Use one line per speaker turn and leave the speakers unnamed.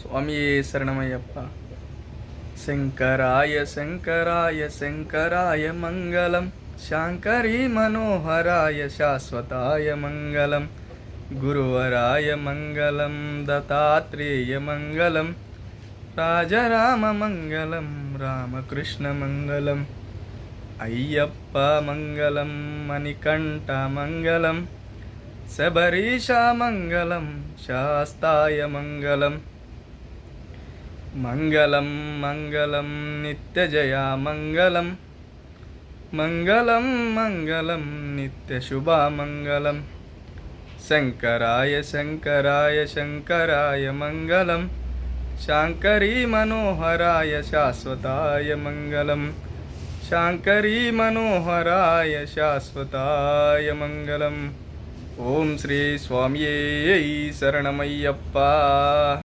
స్వామి శరణమయ్యప్ప. శంకరాయ శంకరాయ శంకరాయ మంగళం. శాంకరీ మనోహరాయ శాశ్వతాయ మంగళం. గురువరాయ మంగళం దత్తాత్రేయ మంగళం. రాజరామ మంగళం రామకృష్ణ మంగళం. అయ్యప్ప మంగళం మణికంఠ మంగళం. శబరీషా మంగళం శాస్తాయ మంగళం. മംഗളം മംഗളം നിത്യജയാ മംഗളം മംഗളം മംഗളം നിത്യശുഭാമംഗളം ശങ്കരായ ശങ്കരായ ശങ്കരായ മംഗളം ശാങ്കരി മനോഹരായ ശാശ്വതായ മംഗളം ശാങ്കരി മനോഹരായ ശാശ്വതായ മംഗളം ഓം ശ്രീ സ്വാമിയേ ശരണമയ്യപ്പ.